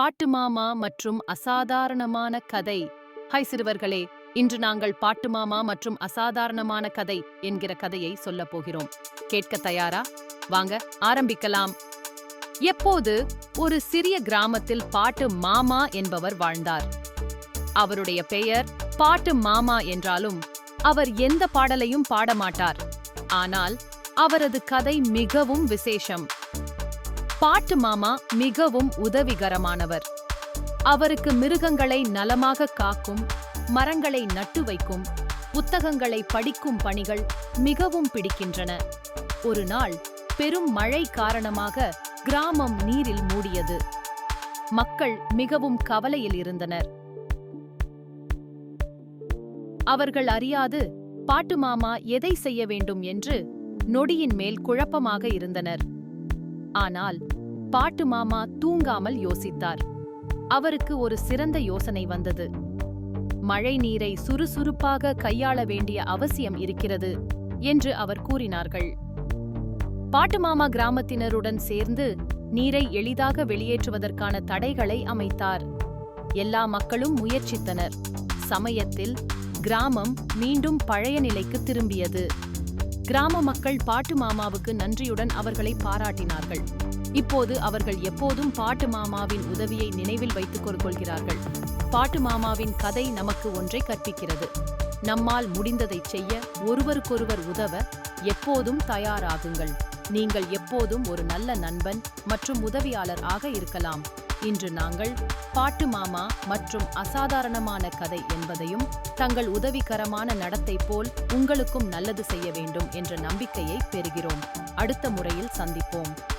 பாட்டு மாமா மற்றும் அசாதாரணமான கதை. ஹாய் சிறுவர்களே இன்று நாங்கள் பாட்டு மாமா மற்றும் அசாதாரணமான கதை என்கிற கதையை சொல்லப் போகிறோம். கேட்க தயாரா? வாங்க ஆரம்பிக்கலாம். எப்போது ஒரு சிறிய கிராமத்தில் பாட்டு மாமா என்பவர் வாழ்ந்தார். அவருடைய பெயர் பாட்டு மாமா என்றாலும் அவர் எந்த பாடலையும் பாட மாட்டார் ஆனால் அவரது கதை மிகவும் விசேஷம். பாட்டு மாமா மிகவும் உதவிகரமானவர். அவருக்கு மிருகங்களை நலமாக காக்கும் மரங்களை நட்டு வைக்கும் புத்தகங்களை படிக்கும் பணிகள் மிகவும் பிடிக்கின்றன. ஒரு நாள் பெரும் மழை காரணமாக கிராமம் நீரில் மூடியது. மக்கள் மிகவும் கவலையில் இருந்தனர். அவர்கள் அறியாது பாட்டு மாமா எதை செய்ய வேண்டும் என்று நொடியின் மேல் குழப்பமாக இருந்தனர். ஆனால் பாட்டு மாமா தூங்காமல் யோசித்தார். அவருக்கு ஒரு சிறந்த யோசனை வந்தது. மழை நீரை சுறுசுறுப்பாக கையாள வேண்டிய அவசியம் இருக்கிறது என்று அவர் கூறினார்கள். பாட்டு மாமா கிராமத்தினருடன் சேர்ந்து நீரை எளிதாக வெளியேற்றுவதற்கான தடைகளை அமைத்தார். எல்லா மக்களும் முயற்சித்தனர். சமயத்தில் கிராமம் மீண்டும் பழைய நிலைக்கு திரும்பியது. கிராம மக்கள் பாட்டு மாமாவுக்கு நன்றியுடன் அவர்களை பாராட்டினார்கள். இப்போது அவர்கள் எப்போதும் பாட்டு மாமாவின் உதவியை நினைவில் வைத்துக் கொள்கிறார்கள். பாட்டு மாமாவின் கதை நமக்கு ஒன்றை கற்பிக்கிறது. நம்மால் முடிந்ததைச் செய்ய ஒருவருக்கொருவர் உதவ எப்போதும் தயாராகுங்கள். நீங்கள் எப்போதும் ஒரு நல்ல நண்பன் மற்றும் உதவியாளர் ஆக இருக்கலாம். இன்று நாங்கள் பாட்டு மாமா மற்றும் அசாதாரணமான கதை என்பதையும் தங்கள் உதவிகரமான நடத்தை போல் உங்களுக்கும் நல்லது செய்ய வேண்டும் என்ற நம்பிக்கையை பெறுகிறோம். அடுத்த முறையில் சந்திப்போம்.